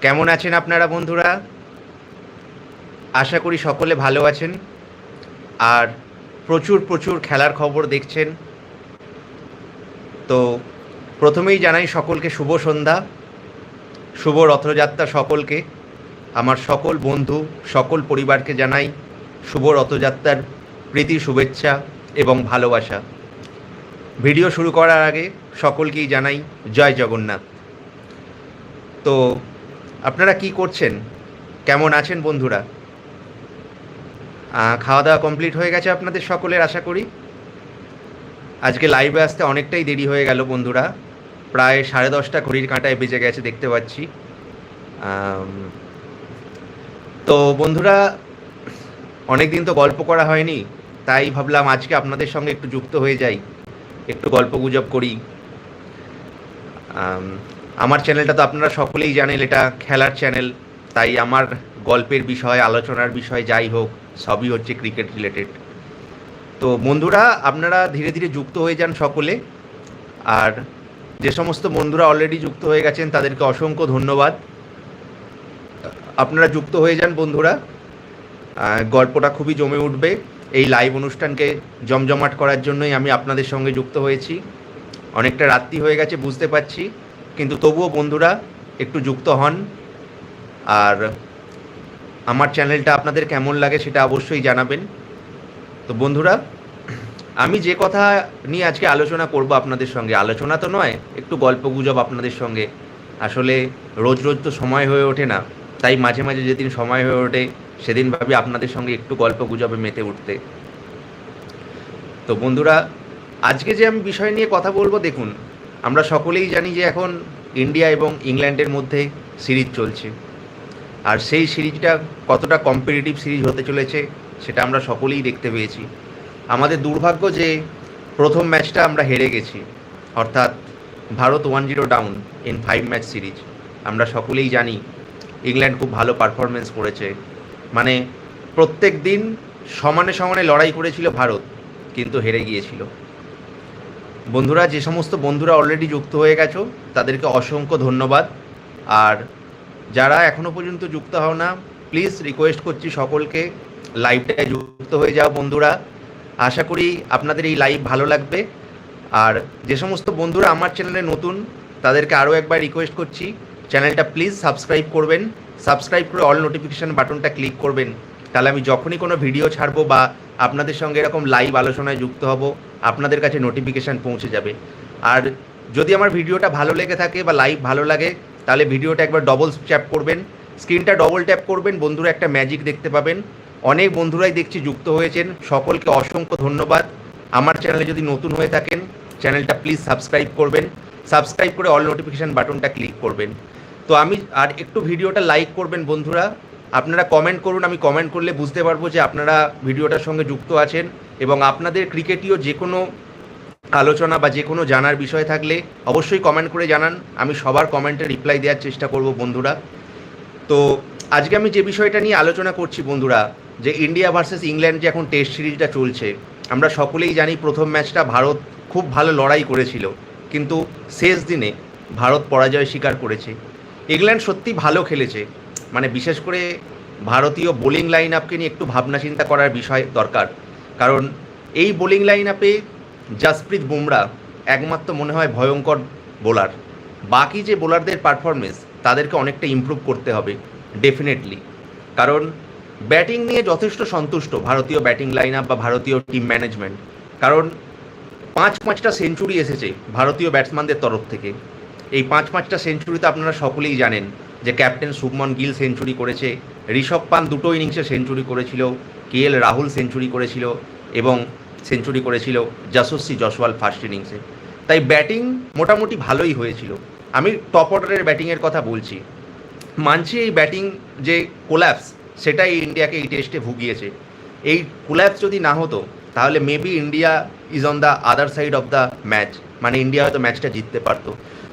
কেমন আছেন আপনারা বন্ধুরা? আশা করি সকলে ভালো আছেন। আর প্রচুর প্রচুর খেলার খবর দেখছেন। তো প্রথমেই জানাই সকলকে শুভ সন্ধ্যা, শুভ রথযাত্রা সকলকে। আমার সকল বন্ধু, সকল পরিবারকে জানাই শুভ রথযাত্রার প্রীতি, শুভেচ্ছা এবং ভালোবাসা। ভিডিও শুরু করার আগে সকলকেই জানাই জয় জগন্নাথ। তো আপনারা কি করছেন? কেমন আছেন বন্ধুরা? খাওয়া দাওয়া কমপ্লিট হয়ে গেছে আপনাদের সকলের, আশা করি। আজকে লাইভে আসতে অনেকটাই দেরি হয়ে গেল বন্ধুরা। প্রায় সাড়ে দশটা ঘড়ির কাঁটায় বেজে গেছে, দেখতে পাচ্ছি। তো বন্ধুরা অনেক দিন তো গল্প করা হয়নি, তাই ভাবলাম আজকে আপনাদের সঙ্গে একটু যুক্ত হয়ে যাই। একটু গল্প গুজব করি। আমার চ্যানেলটা তো আপনারা সকলেই জানেন, এটা খেলার চ্যানেল তাই আমার গল্পের বিষয়, আলোচনার বিষয় যাই হোক, সবই হচ্ছে ক্রিকেট রিলেটেড তো বন্ধুরা, আপনারা ধীরে ধীরে যুক্ত হয়ে যান সকলে, আর যে সমস্ত বন্ধুরা অলরেডি যুক্ত হয়ে গেছেন, তাদেরকে অসংখ্য ধন্যবাদ। আপনারা যুক্ত হয়ে যান বন্ধুরা গল্পটা খুবই জমে উঠবে। এই লাইভ অনুষ্ঠানকে জমজমাট করার জন্যই আমি আপনাদের সঙ্গে যুক্ত হয়েছি। অনেকটা রাত্রি হয়ে গেছে, বুঝতে পারছি। কিন্তু তবুও বন্ধুরা, একটু যুক্ত হন। আর আমার চ্যানেলটা আপনাদের কেমন লাগে সেটা অবশ্যই জানাবেন। তো বন্ধুরা, আমি যে কথা নিয়ে আজকে আলোচনা করব আপনাদের সঙ্গে, আলোচনা তো নয়, একটু গল্প গুজব আপনাদের সঙ্গে। আসলে রোজ রোজ তো সময় হয়ে ওঠে না, তাই মাঝে মাঝে যেদিন সময় হয়ে ওঠে, সেদিন ভাবি আপনাদের সঙ্গে একটু গল্প গুজবে মেতে উঠতে। তো বন্ধুরা, আজকে যে আমি বিষয় নিয়ে কথা বলব, দেখুন আমরা সকলেই জানি যে এখন ইন্ডিয়া এবং ইংল্যান্ডের মধ্যে সিরিজ চলছে। আর সেই সিরিজটা কতটা কম্পিটিটিভ সিরিজ হতে চলেছে, সেটা আমরা সকলেই দেখতে পেয়েছি। আমাদের দুর্ভাগ্য যে প্রথম ম্যাচটা আমরা হেরে গেছি, অর্থাৎ Bharat one zero down in five match series. আমরা সকলেই জানি ইংল্যান্ড খুব ভালো পারফরমেন্স করেছে। মানে প্রত্যেক দিন সমানে সমানে লড়াই করেছিল ভারত, কিন্তু হেরে গিয়েছিল। বন্ধুরা, যে সমস্ত বন্ধুরা অলরেডি যুক্ত হয়ে গেছো, তাদেরকে অসংখ্য ধন্যবাদ। আর যারা এখনও পর্যন্ত যুক্ত হও না প্লিজ রিকোয়েস্ট করছি সকলকে লাইভটায় যুক্ত হয়ে যাও বন্ধুরা। আশা করি আপনাদের এই লাইভ ভালো লাগবে। আর যে সমস্ত বন্ধুরা আমার চ্যানেলে নতুন, তাদেরকে আরও একবার রিকোয়েস্ট করছি চ্যানেলটা প্লিজ সাবস্ক্রাইব করবেন। সাবস্ক্রাইব করে অল নোটিফিকেশান বাটনটা ক্লিক করবেন। তাহলে আমি যখনই কোনো ভিডিও ছাড়বো বা আপনাদের সঙ্গে এরকম লাইভ আলোচনায় যুক্ত হব, আপনাদের কাছে নোটিফিকেশান পৌঁছে যাবে। আর যদি আমার ভিডিওটা ভালো লেগে থাকে বা লাইভ ভালো লাগে, তাহলে ভিডিওটা একবার ডবল ট্যাপ করবেন। স্ক্রিনটা ডবল ট্যাপ করবেন, বন্ধুরা একটা ম্যাজিক দেখতে পাবেন। অনেক বন্ধুরাই দেখছি যুক্ত হয়েছেন, সকলকে অসংখ্য ধন্যবাদ। আমার চ্যানেলে যদি নতুন হয়ে থাকেন চ্যানেলটা প্লিজ সাবস্ক্রাইব করবেন। সাবস্ক্রাইব করে অল নোটিফিকেশান বাটনটা ক্লিক করবেন। তো আমি আর একটু ভিডিওটা লাইক করবেন বন্ধুরা। আপনারা কমেন্ট করুন, আমি কমেন্ট করলে বুঝতে পারব যে আপনারা ভিডিওটার সঙ্গে যুক্ত আছেন এবং আপনাদের ক্রিকেটীয় যে কোনো আলোচনা বা যে কোনো জানার বিষয় থাকলে অবশ্যই কমেন্ট করে জানান। আমি সবার কমেন্টে রিপ্লাই দেওয়ার চেষ্টা করব বন্ধুরা। তো আজকে আমি যে বিষয়টা নিয়ে আলোচনা করছি বন্ধুরা, যে ইন্ডিয়া ভার্সেস ইংল্যান্ড যে এখন টেস্ট সিরিজটা চলছে, আমরা সকলেই জানি প্রথম ম্যাচটা ভারত খুব ভালো লড়াই করেছিল, কিন্তু শেষ দিনে ভারত পরাজয় স্বীকার করেছে। ইংল্যান্ড সত্যি ভালো খেলেছে মানে বিশেষ করে ভারতীয় বোলিং লাইন আপকে নিয়ে একটু ভাবনা চিন্তা করার বিষয় দরকার। কারণ এই বোলিং লাইন আপে জাসপ্রীত বুমরা একমাত্র মনে হয় ভয়ঙ্কর বোলার। বাকি যে বোলারদের পারফরমেন্স তাদেরকে অনেকটা ইমপ্রুভ করতে হবে ডেফিনেটলি কারণ ব্যাটিং নিয়ে যথেষ্ট সন্তুষ্ট ভারতীয় ব্যাটিং লাইন আপ বা ভারতীয় টিম ম্যানেজমেন্ট কারণ পাঁচ পাঁচটা সেঞ্চুরি এসেছে ভারতীয় ব্যাটসম্যানদের তরফ থেকে। এই পাঁচ পাঁচটা সেঞ্চুরি তো আপনারা সকলেই জানেন যে ক্যাপ্টেন শুভমন গিল সেঞ্চুরি করেছে, ঋষভ পান দুটো ইনিংসে সেঞ্চুরি করেছিল কে এল রাহুল সেঞ্চুরি করেছিল এবং সেঞ্চুরি করেছিল যশস্বী জসওয়াল ফার্স্ট ইনিংসে তাই ব্যাটিং মোটামুটি ভালোই হয়েছিল। আমি টপ অর্ডারের ব্যাটিংয়ের কথা বলছি। মানছি এই ব্যাটিং যে কোল্যাপস সেটাই ইন্ডিয়াকে এই টেস্টে ভুগিয়েছে। এই কোল্যাপস যদি না হতো, তাহলে maybe India is on the other side of the match মানে ইন্ডিয়া হয়তো ম্যাচটা জিততে পারতো।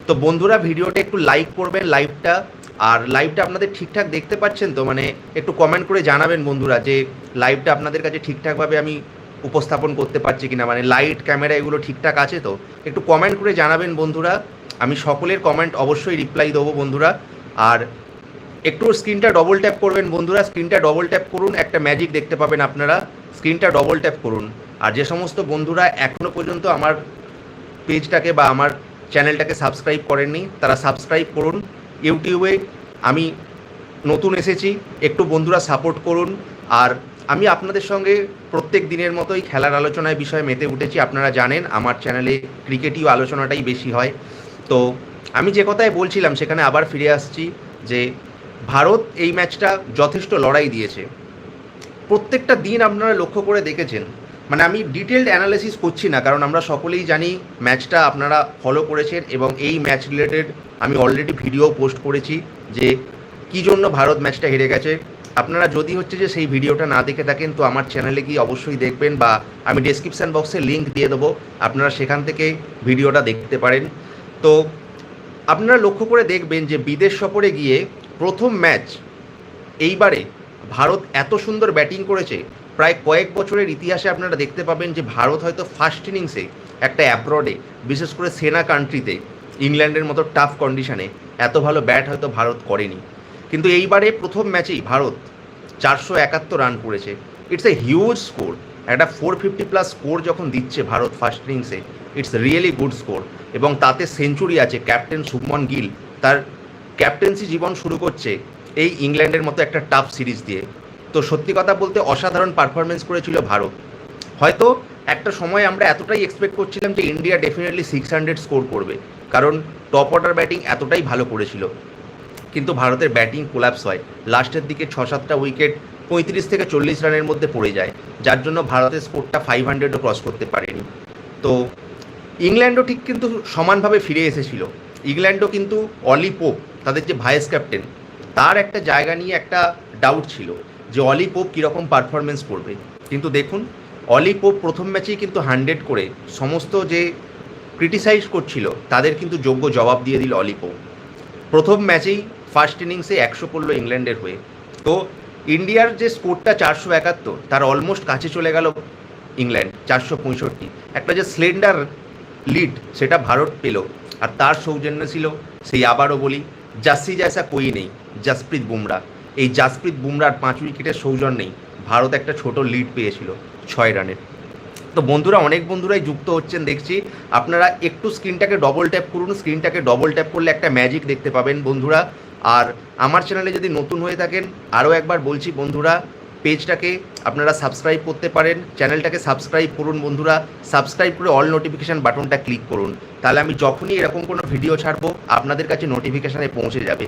তো বন্ধুরা ভিডিওটা একটু লাইক করবেন লাইভটা আর লাইভটা আপনাদের ঠিকঠাক দেখতে পাচ্ছেন তো? মানে একটু কমেন্ট করে জানাবেন বন্ধুরা যে লাইভটা আপনাদের কাছে ঠিকঠাকভাবে আমি উপস্থাপন করতে পারছি কিনা? মানে লাইট ক্যামেরা এগুলো ঠিকঠাক আছে তো? একটু কমেন্ট করে জানাবেন বন্ধুরা। আমি সকলের কমেন্ট অবশ্যই রিপ্লাই দেবো বন্ধুরা। আর একটু স্ক্রিনটা ডবল ট্যাপ করবেন বন্ধুরা। স্ক্রিনটা ডবল ট্যাপ করুন, একটা ম্যাজিক দেখতে পাবেন আপনারা। স্ক্রিনটা ডবল ট্যাপ করুন। আর যে সমস্ত বন্ধুরা এখনও পর্যন্ত আমার পেজটাকে বা আমার চ্যানেলটাকে সাবস্ক্রাইব করেননি, তারা সাবস্ক্রাইব করুন। ইউটিউবে আমি নতুন এসেছি, একটু বন্ধুরা সাপোর্ট করুন। আর আমি আপনাদের সঙ্গে প্রত্যেক দিনের মতোই খেলার আলোচনায় বিষয়ে মেতে উঠেছি, আপনারা জানেন আমার চ্যানেলে ক্রিকেটীয় আলোচনাটাই বেশি হয়। তো আমি যে কথায় বলছিলাম, সেখানে আবার ফিরে আসছি যে ভারত এই ম্যাচটা যথেষ্ট লড়াই দিয়েছে। প্রত্যেকটা দিন আপনারা লক্ষ্য করে দেখেছেন। মানে আমি ডিটেলড অ্যানালিসিস করছি না, কারণ আমরা সকলেই জানি ম্যাচটা আপনারা ফলো করেছেন এবং এই ম্যাচ রিলেটেড আমি অলরেডি ভিডিও পোস্ট করেছি যে কী জন্য ভারত ম্যাচটা হেরে গেছে। আপনারা যদি হচ্ছে যে সেই ভিডিওটা না দেখে থাকেন, তো আমার চ্যানেলে গিয়ে অবশ্যই দেখবেন বা আমি ডেসক্রিপশান বক্সে লিঙ্ক দিয়ে দেবো। আপনারা সেখান থেকে ভিডিওটা দেখতে পারেন। তো আপনারা লক্ষ্য করে দেখবেন যে বিদেশ সফরে গিয়ে প্রথম ম্যাচ এইবারে ভারত এত সুন্দর ব্যাটিং করেছে। প্রায় কয়েক বছরের ইতিহাসে আপনারা দেখতে পাবেন যে ভারত হয়তো ফার্স্ট ইনিংসে একটা অ্যাব্রডে বিশেষ করে সেনা কান্ট্রিতে ইংল্যান্ডের মতো টাফ কন্ডিশনে এত ভালো ব্যাট হয়তো ভারত করেনি। কিন্তু এইবারে প্রথম ম্যাচেই ভারত চারশো একাত্তর রান করেছে। ইটস এ হিউজ স্কোর একটা ফোর ফিফটি প্লাস স্কোর যখন দিচ্ছে ভারত ফার্স্ট ইনিংসে ইটস রিয়েলি গুড স্কোর এবং তাতে সেঞ্চুরি আছে ক্যাপ্টেন শুভমন গিল। তার ক্যাপ্টেন্সি জীবন শুরু করছে এই ইংল্যান্ডের মতো একটা টাফ সিরিজ দিয়ে। তো সত্যি কথা বলতে অসাধারণ পারফরমেন্স করেছিল ভারত। হয়তো একটা সময় আমরা এতটাই এক্সপেক্ট করছিলাম যে India definitely six hundred score করবে। কারণ টপ অর্ডার ব্যাটিং এতটাই ভালো করেছিল। কিন্তু ভারতের ব্যাটিং কোলাপস হয়। লাস্টের দিকে ছ সাতটা উইকেট পঁয়ত্রিশ থেকে চল্লিশ রানের মধ্যে পড়ে যায়। যার জন্য ভারতের স্কোরটা ফাইভ হান্ড্রেডও ক্রস করতে পারেনি। তো ইংল্যান্ডও ঠিক কিন্তু সমানভাবে ফিরে এসেছিল। ইংল্যান্ডও কিন্তু অলি পোপ, তাদের যে ভাইস ক্যাপ্টেন তার একটা জায়গা নিয়ে একটা ডাউট ছিল যে অলি পোপ কীরকম পারফরমেন্স করবে। কিন্তু দেখুন, অলি পোপ প্রথম ম্যাচেই কিন্তু হান্ড্রেড করে সমস্ত যে ক্রিটিসাইজ করছিল, তাদের কিন্তু যোগ্য জবাব দিয়ে দিল অলি পোপ প্রথম ম্যাচেই ফার্স্ট ইনিংসে একশো করল ইংল্যান্ডের হয়ে। তো ইন্ডিয়ার যে স্কোরটা চারশো একাত্তর, তার অলমোস্ট কাছে চলে গেল ইংল্যান্ড, চারশো পঁয়ষট্টি। একটা যে স্লেন্ডার লিড, সেটা ভারত পেল, আর তার সৌজন্য ছিল, সেই আবারও বলি জাসি জায়সা কই নেই, জাসপ্রীত বুমরা। এই জাসপ্রীত বুমরার পাঁচ উইকেটের সৌজন্যেই ভারত একটা ছোট লিড পেয়েছিল ছয় রানের। তো বন্ধুরা, অনেক বন্ধুরাই যুক্ত হচ্ছেন, দেখছি। আপনারা একটু স্ক্রিনটাকে ডবল ট্যাপ করুন, স্ক্রিনটাকে ডবল ট্যাপ করলে একটা ম্যাজিক দেখতে পাবেন বন্ধুরা। আর আমার চ্যানেলে যদি নতুন হয়ে থাকেন, আরও একবার বলছি বন্ধুরা পেজটাকে আপনারা সাবস্ক্রাইব করতে পারেন চ্যানেলটাকে সাবস্ক্রাইব করুন বন্ধুরা সাবস্ক্রাইব করে অল নোটিফিকেশান বাটনটা ক্লিক করুন। তাহলে আমি যখনই এরকম কোনো ভিডিও ছাড়বো, আপনাদের কাছে নোটিফিকেশানে পৌঁছে যাবে।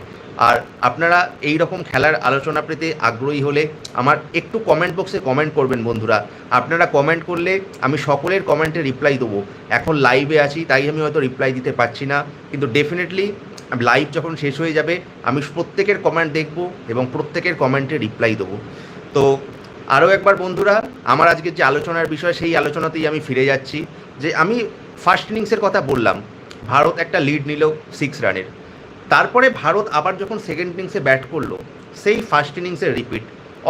আর আপনারা এই রকম খেলার আলোচনা পেতে আগ্রহী হলে আমার একটু কমেন্ট বক্সে কমেন্ট করবেন বন্ধুরা। আপনারা কমেন্ট করলে আমি সকলের কমেন্টে রিপ্লাই দেবো। এখন লাইভে আছি, তাই আমি হয়তো রিপ্লাই দিতে পারছি না। কিন্তু ডেফিনেটলি লাইভ যখন শেষ হয়ে যাবে, আমি প্রত্যেকের কমেন্ট দেখব এবং প্রত্যেকের কমেন্টে রিপ্লাই দেবো। তো আরও একবার বন্ধুরা, আমার আজকের যে আলোচনার বিষয়, সেই আলোচনাতেই আমি ফিরে যাচ্ছি। যে আমি ফার্স্ট ইনিংসের কথা বললাম, ভারত একটা লিড নিল সিক্স রানের। তারপরে ভারত আবার যখন সেকেন্ড ইনিংসে ব্যাট করল, সেই ফার্স্ট ইনিংসের রিপিট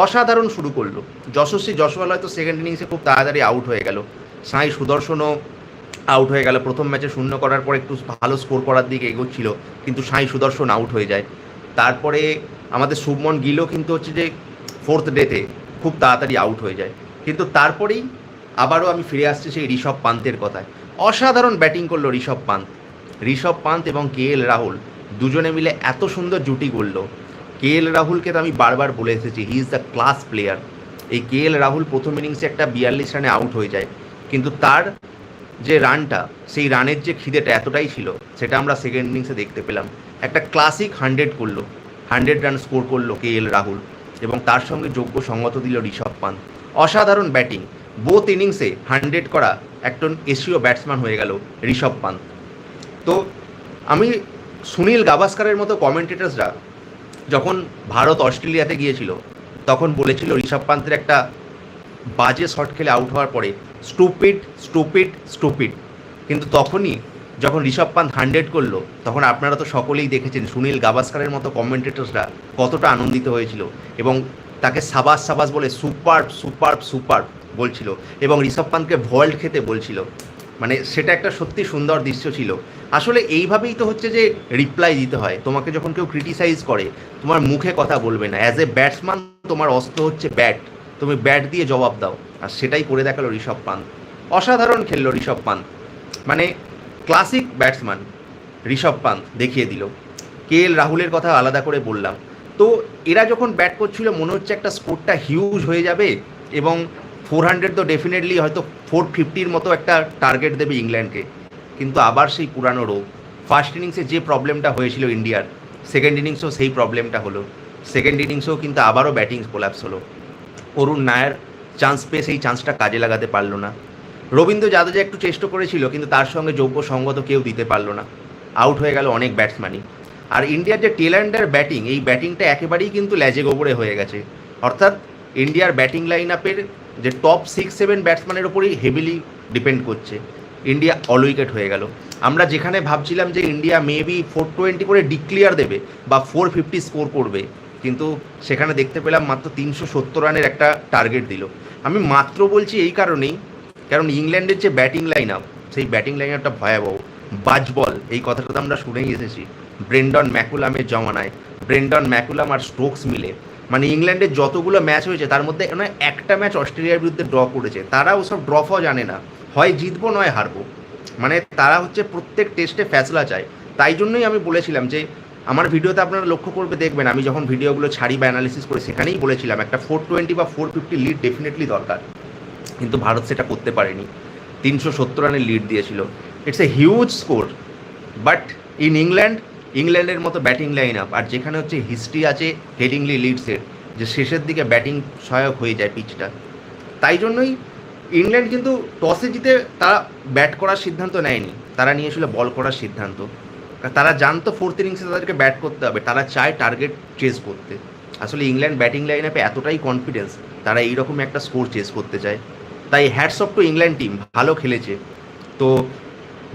অসাধারণ শুরু করল। যশস্বী জশওয়াল হয়তো সেকেন্ড ইনিংসে খুব তাড়াতাড়ি আউট হয়ে গেল। সাঁই সুদর্শনও আউট হয়ে গেল। প্রথম ম্যাচে শূন্য করার পর একটু ভালো স্কোর করার দিকে এগোচ্ছিল, কিন্তু সাঁই সুদর্শন আউট হয়ে যায়। তারপরে আমাদের শুভমন গিলও কিন্তু হচ্ছে যে ফোর্থ ডেতে খুব তাড়াতাড়ি আউট হয়ে যায়। কিন্তু তারপরেই আবারও আমি ফিরে আসছি সেই ঋষভ পান্তের কথায়। অসাধারণ ব্যাটিং করল ঋষভ পান্ত। ঋষভ পান্ত এবং কে এল রাহুল দুজনে মিলে এত সুন্দর জুটি করল কে এল রাহুলকে তো আমি বারবার বলে এসেছি he is the class player এই কে এল রাহুল প্রথম ইনিংসে একটা বিয়াল্লিশ রানে আউট হয়ে যায়। কিন্তু তার যে রানটা, সেই রানের যে খিদেটা এতটাই ছিল, সেটা আমরা সেকেন্ড ইনিংসে দেখতে পেলাম। একটা ক্লাসিক হান্ড্রেড করল। হান্ড্রেড রান স্কোর করল কে এল রাহুল। এবং তার সঙ্গে যোগ্য সঙ্গত দিল ঋষভ পান্ত। অসাধারণ ব্যাটিং। বোথ ইনিংসে হান্ড্রেড করা একজন এশীয় ব্যাটসম্যান হয়ে গেল ঋষভ পান্ত। তো আমি সুনীল গাভাস্কারের মতো কমেন্টেটার্সরা যখন ভারত অস্ট্রেলিয়াতে গিয়েছিল, তখন বলেছিল ঋষভ পান্তের একটা বাজে শট খেলে আউট হওয়ার পরে স্টুপিড স্টুপিড স্টুপিড কিন্তু তখনই যখন ঋষভ পান্ত হান্ড্রেড করল, তখন আপনারা তো সকলেই দেখেছেন সুনীল গাভাস্কারের মতো কমেন্টেটর্সরা কতটা আনন্দিত হয়েছিল এবং তাকে সাবাস সাবাস বলে সুপার সুপার সুপার বলছিল এবং ঋষভ পান্তকে ভল্ট খেতে বলছিল। মানে সেটা একটা সত্যি সুন্দর দৃশ্য ছিল। আসলে এইভাবেই তো হচ্ছে যে রিপ্লাই দিতে হয়। তোমাকে যখন কেউ ক্রিটিসাইজ করে, তোমার মুখে কথা বলবে না। অ্যাজ এ ব্যাটসম্যান তোমার অস্ত্র হচ্ছে ব্যাট তুমি ব্যাট দিয়ে জবাব দাও। আর সেটাই করে দেখাল ঋষভ পান্ত অসাধারণ খেললো ঋষভ পান্ত মানে ক্লাসিক ব্যাটসম্যান ঋষভ পান্ত দেখিয়ে দিল। কে এল রাহুলের কথা আলাদা করে বললাম। তো এরা যখন ব্যাট করছিল, মনে হচ্ছে একটা স্কোরটা হিউজ হয়ে যাবে এবং ফোর হান্ড্রেড তো ডেফিনেটলি হয়তো ফোর ফিফটির মতো একটা টার্গেট দেবে ইংল্যান্ডকে। কিন্তু আবার সেই পুরানো রোগ। ফার্স্ট ইনিংসে যে প্রবলেমটা হয়েছিল ইন্ডিয়ার সেকেন্ড ইনিংসেও সেই প্রবলেমটা হলো। সেকেন্ড ইনিংসেও কিন্তু আবারও ব্যাটিং কোলাপস হলো। অরুণ নায়ার চান্স পেয়ে সেই চান্সটা কাজে লাগাতে পারল না। রবীন্দ্র জাদেজা একটু চেষ্টা করেছিল, কিন্তু তার সঙ্গে যোগ্য সঙ্গত কেউ দিতে পারল না। আউট হয়ে গেল অনেক ব্যাটসম্যানই আর ইন্ডিয়ার যে টেল্যান্ডার ব্যাটিং, এই ব্যাটিংটা একেবারেই কিন্তু ল্যাজে গোবরে হয়ে গেছে। অর্থাৎ ইন্ডিয়ার ব্যাটিং লাইন আপের যে টপ সিক্স সেভেন ব্যাটসম্যানের ওপরই হেভিলি ডিপেন্ড করছে। ইন্ডিয়া অল উইকেট হয়ে গেল। আমরা যেখানে ভাবছিলাম যে ইন্ডিয়া মেবি ফোর টোয়েন্টি করে ডিক্লিয়ার দেবে বা ফোর ফিফটি স্কোর করবে, কিন্তু সেখানে দেখতে পেলাম মাত্র তিনশো সত্তর রানের একটা টার্গেট দিল। আমি মাত্র বলছি এই কারণেই কারণ ইংল্যান্ডের যে ব্যাটিং লাইন আপ সেই ব্যাটিং লাইন আপটা ভয়াবহ। বাজবল এই কথাটা তো আমরা শুনেই এসেছি। ব্রেন্ডন ম্যাকুলামের জমানায়, ব্রেন্ডন ম্যাকুলাম আর স্টোকস মিলে। মানে ইংল্যান্ডের যতগুলো ম্যাচ হয়েছে, তার মধ্যে মানে একটা ম্যাচ অস্ট্রেলিয়ার বিরুদ্ধে ড্র করেছে। তারা ওসব ড্র জানে না। হয় জিতবো, নয় হারবো। মানে তারা হচ্ছে প্রত্যেক টেস্টে ফ্যাসলা চায়। তাই জন্যই আমি বলেছিলাম যে, আমার ভিডিওতে আপনারা লক্ষ্য করবে, দেখবেন আমি যখন ভিডিওগুলো ছাড়ি বা অ্যানালিসিস করি, সেখানেই বলেছিলাম, একটা ফোর টোয়েন্টি বা ফোর ফিফটি লিড ডেফিনেটলি দরকার। কিন্তু ভারত সেটা করতে পারেনি। তিনশো সত্তর রানের লিড দিয়েছিল। It's a huge score but in England ইংল্যান্ডের মতো ব্যাটিং লাইন আপ আর যেখানে হচ্ছে হিস্ট্রি আছে হেডিংলি লিডসের যে শেষের দিকে ব্যাটিং সহায়ক হয়ে যায় পিচটা তাই জন্যই ইংল্যান্ড কিন্তু টসে জিতে তারা ব্যাট করার সিদ্ধান্ত নেয়নি। তারা নিয়েছিল বল করার সিদ্ধান্ত। তারা জানতো ফোর্থ ইনিংসে তাদেরকে ব্যাট করতে হবে। তারা চায় টার্গেট চেস করতে। আসলে ইংল্যান্ড ব্যাটিং লাইন আপে এতটাই কনফিডেন্স তারা এইরকম একটা স্কোর চেস করতে চায়। তাই hats off to England team ভালো খেলেছে। তো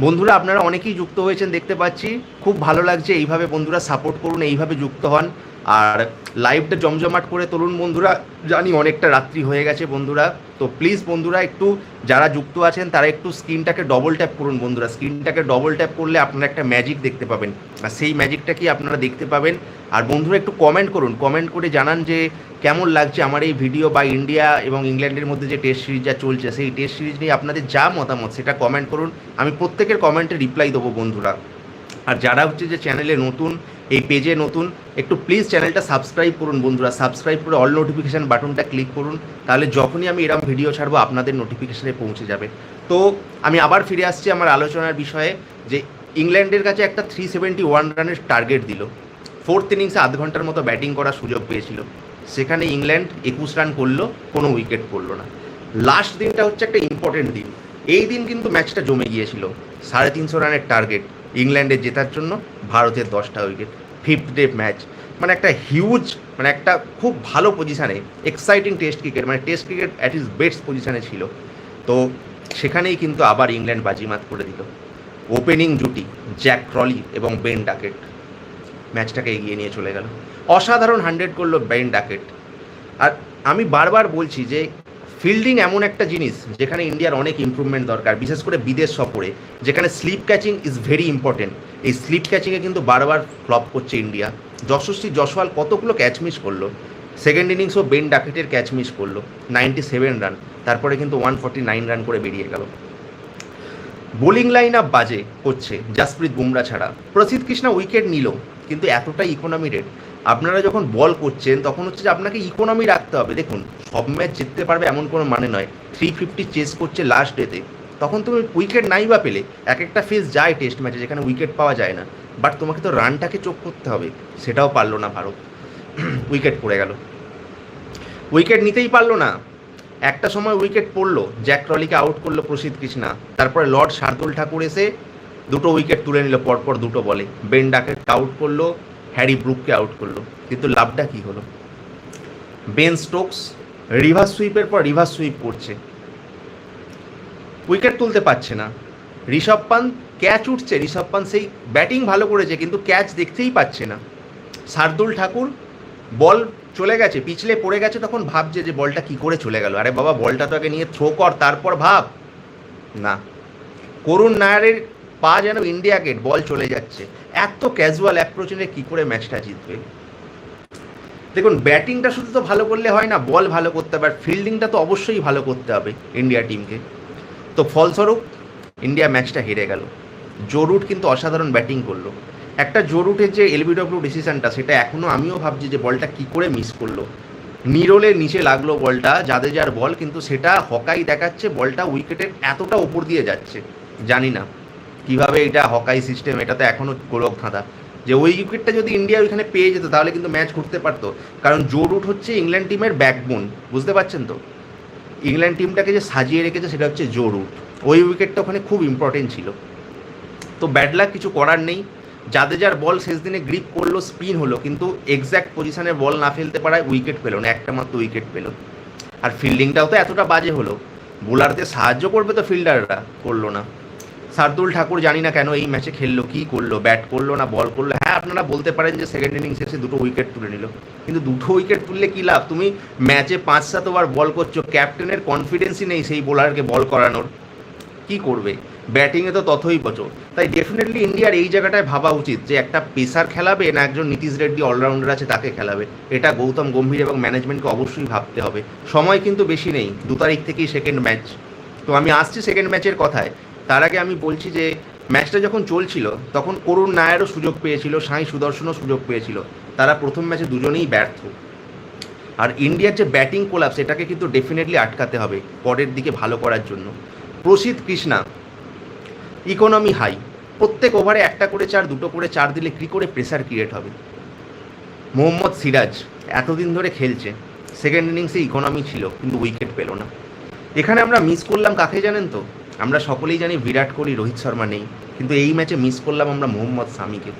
বন্ধুরা, আপনারা অনেকেই যুক্ত হয়েছেন, দেখতে পাচ্ছি। খুব ভালো লাগছে এইভাবে বন্ধুরা সাপোর্ট করুন, এইভাবে যুক্ত হন। আর লাইভটা জমজমাট করে তরুণ বন্ধুরা। জানি অনেকটা রাত্রি হয়ে গেছে বন্ধুরা। তো প্লিজ বন্ধুরা একটু যারা যুক্ত আছেন, তারা একটু স্ক্রিনটাকে ডবল ট্যাপ করুন বন্ধুরা। স্ক্রিনটাকে ডবল ট্যাপ করলে আপনারা একটা ম্যাজিক দেখতে পাবেন। আর সেই ম্যাজিকটা কি আপনারা দেখতে পাবেন? আর বন্ধুরা একটু কমেন্ট করুন। কমেন্ট করে জানান যে কেমন লাগছে আমার এই ভিডিও বা ইন্ডিয়া এবং ইংল্যান্ডের মধ্যে যে টেস্ট সিরিজ যা চলছে, সেই টেস্ট সিরিজ নিয়ে আপনাদের যা মতামত, সেটা কমেন্ট করুন। আমি প্রত্যেকের কমেন্টে রিপ্লাই দেবো বন্ধুরা। আর যারা হচ্ছে যে চ্যানেলে নতুন এই পেজে নতুন, একটু প্লিজ চ্যানেলটা সাবস্ক্রাইব করুন বন্ধুরা। সাবস্ক্রাইব করে অল নোটিফিকেশান বাটনটা ক্লিক করুন, তাহলে যখনই আমি এরকম ভিডিও ছাড়বো, আপনাদের নোটিফিকেশানে পৌঁছে যাবে। তো, আমি আবার ফিরে আসছি আমার আলোচনার বিষয়ে, যে ইংল্যান্ডের কাছে একটা থ্রি সেভেন্টি ওয়ান রানের টার্গেট দিল। ফোর্থ ইনিংসে আধ ঘণ্টার মতো ব্যাটিং করার সুযোগ পেয়েছিল। সেখানে ইংল্যান্ড একুশ রান করল, কোনো উইকেট পড়ল না। লাস্ট দিনটা হচ্ছে একটা ইম্পর্টেন্ট দিন। এই দিন কিন্তু ম্যাচটা জমে গিয়েছিল। সাড়ে তিনশো রানের টার্গেট ইংল্যান্ডের জেতার জন্য। ভারতের দশটা উইকেট ফিফথ ডে ম্যাচ মানে একটা হিউজ মানে একটা খুব ভালো পজিশানে এক্সাইটিং টেস্ট ক্রিকেট মানে test cricket at its best পজিশানে ছিল। তো সেখানেই কিন্তু আবার ইংল্যান্ড বাজিমাত করে দিল। ওপেনিং জুটি জ্যাক ক্রলি এবং বেন ডাকেট ম্যাচটাকে এগিয়ে নিয়ে চলে গেল। অসাধারণ হান্ড্রেড করল বেন ডাকেট আর আমি বারবার বলছি যে ফিল্ডিং এমন একটা জিনিস যেখানে ইন্ডিয়ার অনেক ইমপ্রুভমেন্ট দরকার, বিশেষ করে বিদেশ সফরে, যেখানে slip catching is very important এই স্লিপ ক্যাচিংয়ে কিন্তু বারবার ফ্লপ করছে ইন্ডিয়া। যশস্বী জসওয়াল কতগুলো ক্যাচ মিস করল? সেকেন্ড ইনিংসও বেন ডাকেটের ক্যাচ মিস করল নাইনটি সেভেন রান তারপরে কিন্তু ওয়ান ফর্টি নাইন রান করে বেরিয়ে গেল। বোলিং লাইন আপ বাজে করছে জাসপ্রীত বুমরা ছাড়া। প্রসিদ্ধ কৃষ্ণা উইকেট নিল, কিন্তু এতটাই ইকোনমি রেট আপনারা যখন বল করছেন, তখন হচ্ছে যে আপনাকে ইকোনমি রাখতে হবে। দেখুন সব ম্যাচ জিততে পারবে এমন কোনো মানে নয়। থ্রি ফিফটি চেস করছে লাস্ট ডেতে তখন তুমি উইকেট নাই বা পেলে, এক একটা ফেস যায় টেস্ট ম্যাচে যেখানে উইকেট পাওয়া যায় না। বাট তোমাকে তো রানটাকে চোখ করতে হবে, সেটাও পারল না ভারত। উইকেট পড়ে গেল। উইকেট নিতেই পারল না। একটা সময় উইকেট পড়ল জ্যাক ট্রলিকে আউট করল প্রসিদ্ধ কৃষ্ণা। তারপরে লর্ড শার্দুল ঠাকুর এসে দুটো উইকেট তুলে নিল, পরপর দুটো বলে। বেন ডাকেট আউট করল হ্যারি ব্রুককে আউট করল। কিন্তু লাভটা কি হলো? বেন স্টোকস রিভার্স সুইপের পর রিভার্স সুইপ করছে। উইকেট তুলতে পারছে না। ঋষভ পান্ত ক্যাচ উঠছে। ঋষভ পান্ত সেই ব্যাটিং ভালো করেছে, কিন্তু ক্যাচ দেখতেই পাচ্ছে না। শার্দুল ঠাকুর বল চলে গেছে, পিছলে পড়ে গেছে, তখন ভাবছে যে বলটা কি করে চলে গেল। আরে বাবা বলটা তো আগে নিয়ে থ্রো কর, তারপর ভাব। না। করুণ নায়ারের পা যেন ইন্ডিয়া গেট বল চলে যাচ্ছে। এত ক্যাজুয়াল অ্যাপ্রোচ নিয়ে কী করে ম্যাচটা জিতবে? দেখুন, ব্যাটিংটা শুধু তো ভালো করলে হয় না, বল ভালো করতে হবে, আর ফিল্ডিংটা তো অবশ্যই ভালো করতে হবে ইন্ডিয়া টিমকে। তো ফলস্বরূপ, ইন্ডিয়া ম্যাচটা হেরে গেল। জোরুট কিন্তু অসাধারণ ব্যাটিং করল। একটা জোরুটের যে এলবিডব্লিউ ডিসিশনটা, সেটা এখনও আমিও ভাবছি যে বলটা কি করে মিস করল। নিরোলের নিচে লাগল বলটা যার বল, কিন্তু সেটা হকাই দেখাচ্ছে, বলটা উইকেটের এতটা উপর দিয়ে যাচ্ছে। জানি না, কীভাবে এটা হকাই সিস্টেম, এটা তো এখনও গোলক ধাঁধা। যে ওই উইকেটটা যদি ইন্ডিয়া ওইখানে পেয়ে যেত, তাহলে কিন্তু ম্যাচ ঘুরতে পারতো। কারণ জো রুট হচ্ছে ইংল্যান্ড টিমের ব্যাকবোন বুঝতে পারছেন তো? ইংল্যান্ড টিমটাকে যে সাজিয়ে রেখেছে, সেটা হচ্ছে জো রুট। ওই উইকেটটা ওখানে খুব ইম্পর্টেন্ট ছিল। তো ব্যাড লাক কিছু করার নেই। যাদের যার বল শেষ দিনে গ্রিপ করল স্পিন হলো, কিন্তু এক্স্যাক্ট পজিশনে বল না ফেলতে পারায় উইকেট পেল না একটা মাত্র উইকেট পেল। আর ফিল্ডিংটাও তো এতটা বাজে হলো। বোলারদের সাহায্য করবে তো ফিল্ডাররা করল না। শার্দুল ঠাকুর জানি না কেন এই ম্যাচে খেললো, কি করল ব্যাট করল না বল করল। হ্যাঁ আপনারা বলতে পারেন যে সেকেন্ড ইনিংস এসে দুটো উইকেট তুলে নিল। কিন্তু দুটো উইকেট তুললে কী লাভ? তুমি ম্যাচে পাঁচ সাত ওভার বল করছ ক্যাপ্টেনের কনফিডেন্সই নেই সেই বোলারকে বল করানোর। কি করবে? ব্যাটিংয়ে তো ততই বছর তাই ডেফিনেটলি ইন্ডিয়ার এই জায়গাটায় ভাবা উচিত যে একটা পেসার খেলাবে না একজন নীতিশ রেড্ডি অলরাউন্ডার আছে তাকে খেলাবে। এটা গৌতম গম্ভীর এবং ম্যানেজমেন্টকে অবশ্যই ভাবতে হবে। সময় কিন্তু বেশি নেই, দু তারিখ থেকেই সেকেন্ড ম্যাচ তো আমি আসছি সেকেন্ড ম্যাচের কথায়। তার আগে আমি বলছি যে ম্যাচটা যখন চলছিল, তখন করুণ নায়ারও সুযোগ পেয়েছিল, সাই সুদর্শনও সুযোগ পেয়েছিল। তারা প্রথম ম্যাচে দুজনেই ব্যর্থ। আর ইন্ডিয়ার যে ব্যাটিং কোলাপস এটাকে কিন্তু ডেফিনেটলি আটকাতে হবে পরের দিকে ভালো করার জন্য। প্রসিদ্ধ কৃষ্ণা ইকোনমি হাই প্রত্যেক ওভারে একটা করে চার, দুটো করে চার দিলে কী করে প্রেসার ক্রিয়েট হবে? মোহাম্মদ সিরাজ এতদিন ধরে খেলছে। সেকেন্ড ইনিংসে ইকোনমি ছিল, কিন্তু উইকেট পেল না। এখানে আমরা মিস করলাম কাকে জানেন তো? আমরা সকলেই জানি বিরাট কোহলি, রোহিত শর্মা নেই, কিন্তু এই ম্যাচে মিস করলাম আমরা মোহাম্মদ সামিকে।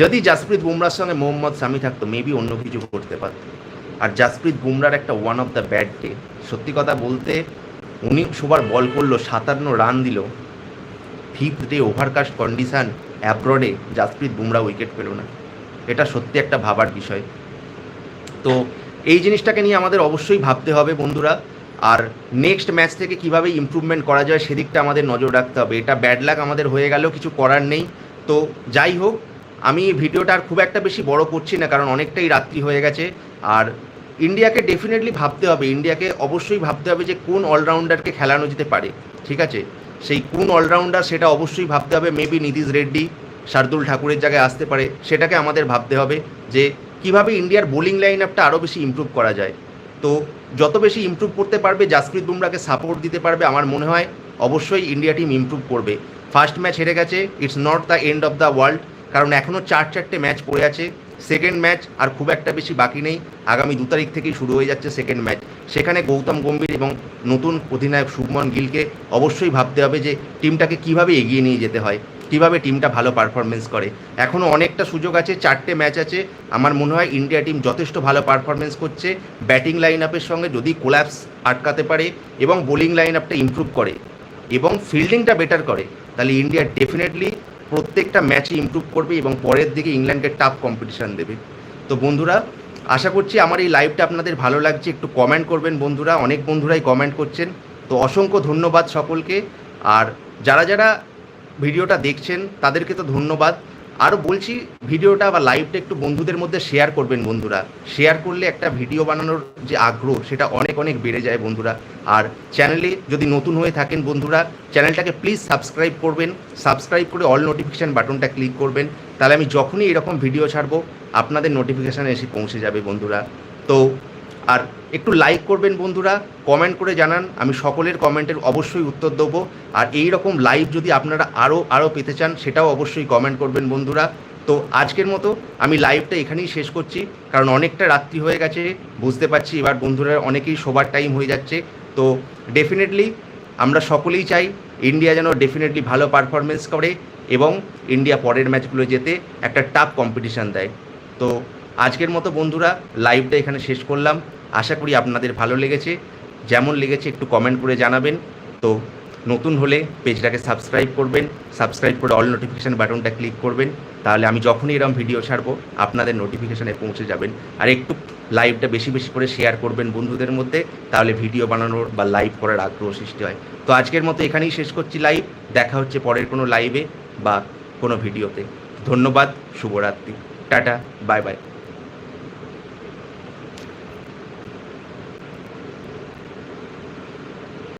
যদি জাসপ্রীত বুমরার সঙ্গে মোহাম্মদ সামি থাকতো মেবি অন্য কিছু করতে পারত। আর জাসপ্রীত বুমরার একটা one of the bad day সত্যি কথা বলতে, উনি সুবার বল করল, সাতান্ন রান দিল ফিফথ ডে ওভারকাস্ট কন্ডিশান অ্যাব্রডে জাসপ্রীত বুমরা উইকেট পেল না। এটা সত্যি একটা ভাবার বিষয়। তো এই জিনিসটাকে নিয়ে আমাদের অবশ্যই ভাবতে হবে বন্ধুরা। আর নেক্সট ম্যাচ থেকে কীভাবে ইমপ্রুভমেন্ট করা যায় সেদিকটা আমাদের নজর রাখতে হবে। এটা ব্যাড লাক আমাদের হয়ে গেলেও কিছু করার নেই। তো যাই হোক, আমি এই ভিডিওটা আর খুব একটা বেশি বড় করছি না, কারণ অনেকটাই রাত্রি হয়ে গেছে। আর ইন্ডিয়াকে ডেফিনেটলি ভাবতে হবে। ইন্ডিয়াকে অবশ্যই ভাবতে হবে যে কোন অলরাউন্ডারকে খেলানো যেতে পারে, ঠিক আছে? সেই কোন অলরাউন্ডার সেটা অবশ্যই ভাবতে হবে। মেবি নীতিশ রেড্ডি, শার্দুল ঠাকুরের জায়গায় আসতে পারে, সেটাকে আমাদের ভাবতে হবে যে কীভাবে ইন্ডিয়ার বোলিং লাইন আপটা আরও বেশি ইমপ্রুভ করা যায়। তো যত বেশি ইমপ্রুভ করতে পারবে জাসপ্রীত বুমরাকে সাপোর্ট দিতে পারবে, আমার মনে হয় অবশ্যই ইন্ডিয়া টিম ইমপ্রুভ করবে। ফার্স্ট ম্যাচ হেরে গেছে it's not the end of the world কারণ এখনও চার চারটে ম্যাচ পড়ে আছে। সেকেন্ড ম্যাচ আর খুব একটা বেশি বাকি নেই, আগামী দু তারিখ থেকেই শুরু হয়ে যাচ্ছে সেকেন্ড ম্যাচ সেখানে গৌতম গম্ভীর এবং নতুন অধিনায়ক শুভমন গিলকে অবশ্যই ভাবতে হবে যে টিমটাকে কীভাবে এগিয়ে নিয়ে যেতে হয়। কীভাবে টিমটা ভালো পারফরমেন্স করে। এখনও অনেকটা সুযোগ আছে, চারটে ম্যাচ আছে। আমার মনে হয় ইন্ডিয়া টিম যথেষ্ট ভালো পারফরমেন্স করছে। ব্যাটিং লাইন আপের সঙ্গে যদি কোল্যাপস আটকাতে পারে এবং বোলিং লাইন আপটা ইমপ্রুভ করে এবং ফিল্ডিংটা বেটার করে, তাহলে ইন্ডিয়া ডেফিনেটলি প্রত্যেকটা ম্যাচে ইমপ্রুভ করবে এবং পরের দিকে ইংল্যান্ডকে টাফ কম্পিটিশান দেবে। তো বন্ধুরা, আশা করছি আমার এই লাইভটা আপনাদের ভালো লাগছে। একটু কমেন্ট করবেন বন্ধুরা, অনেক বন্ধুরাই কমেন্ট করছেন। তো অসংখ্য ধন্যবাদ সকলকে। আর যারা যারা ভিডিওটা দেখছেন, তাদেরকে তো ধন্যবাদ। আরও বলছি, ভিডিওটা বা লাইভটা একটু বন্ধুদের মধ্যে শেয়ার করবেন বন্ধুরা। শেয়ার করলে একটা ভিডিও বানানোর যে আগ্রহ, সেটা অনেক অনেক বেড়ে যায় বন্ধুরা। আর চ্যানেলে যদি নতুন হয়ে থাকেন বন্ধুরা চ্যানেলটাকে প্লিজ সাবস্ক্রাইব করবেন। সাবস্ক্রাইব করে অল নোটিফিকেশান বাটনটা ক্লিক করবেন। তাহলে আমি যখনই এরকম ভিডিও ছাড়বো, আপনাদের নোটিফিকেশান এসে পৌঁছে যাবে বন্ধুরা। তো আর একটু লাইক করবেন বন্ধুরা কমেন্ট করে জানান। আমি সকলের কমেন্টের অবশ্যই উত্তর দেবো। আর এই রকম লাইভ যদি আপনারা আরও আরও পেতে চান, সেটাও অবশ্যই কমেন্ট করবেন বন্ধুরা। তো আজকের মতো আমি লাইভটা এখানেই শেষ করছি। কারণ অনেকটা রাত্রি হয়ে গেছে, বুঝতে পারছি এবার বন্ধুরা অনেকেই শোবার টাইম হয়ে যাচ্ছে। তো ডেফিনেটলি আমরা সকলেই চাই ইন্ডিয়া যেন ডেফিনেটলি ভালো পারফরমেন্স করে এবং ইন্ডিয়া পরের ম্যাচগুলো যেতে একটা টাফ কম্পিটিশান দেয়। তো আজকের মতো বন্ধুরা লাইভটা এখানে শেষ করলাম। আশা করি আপনাদের ভালো লেগেছে। যেমন লেগেছে একটু কমেন্ট করে জানাবেন। তো নতুন হলে পেজটাকে সাবস্ক্রাইব করবেন সাবস্ক্রাইব করে অল নোটিফিকেশান বাটনটা ক্লিক করবেন। তাহলে আমি যখনই এরকম ভিডিও ছাড়বো, আপনাদের নোটিফিকেশানে পৌঁছে যাবেন। আর একটু লাইভটা বেশি বেশি করে শেয়ার করবেন বন্ধুদের মধ্যে, তাহলে ভিডিও বানানোর বা লাইভ করার আগ্রহ সৃষ্টি হয়। তো আজকের মতো এখানেই শেষ করছি লাইভ দেখা হচ্ছে পরের কোনো লাইভে বা কোনো ভিডিওতে ধন্যবাদ, শুভরাত্রি। Tata bye bye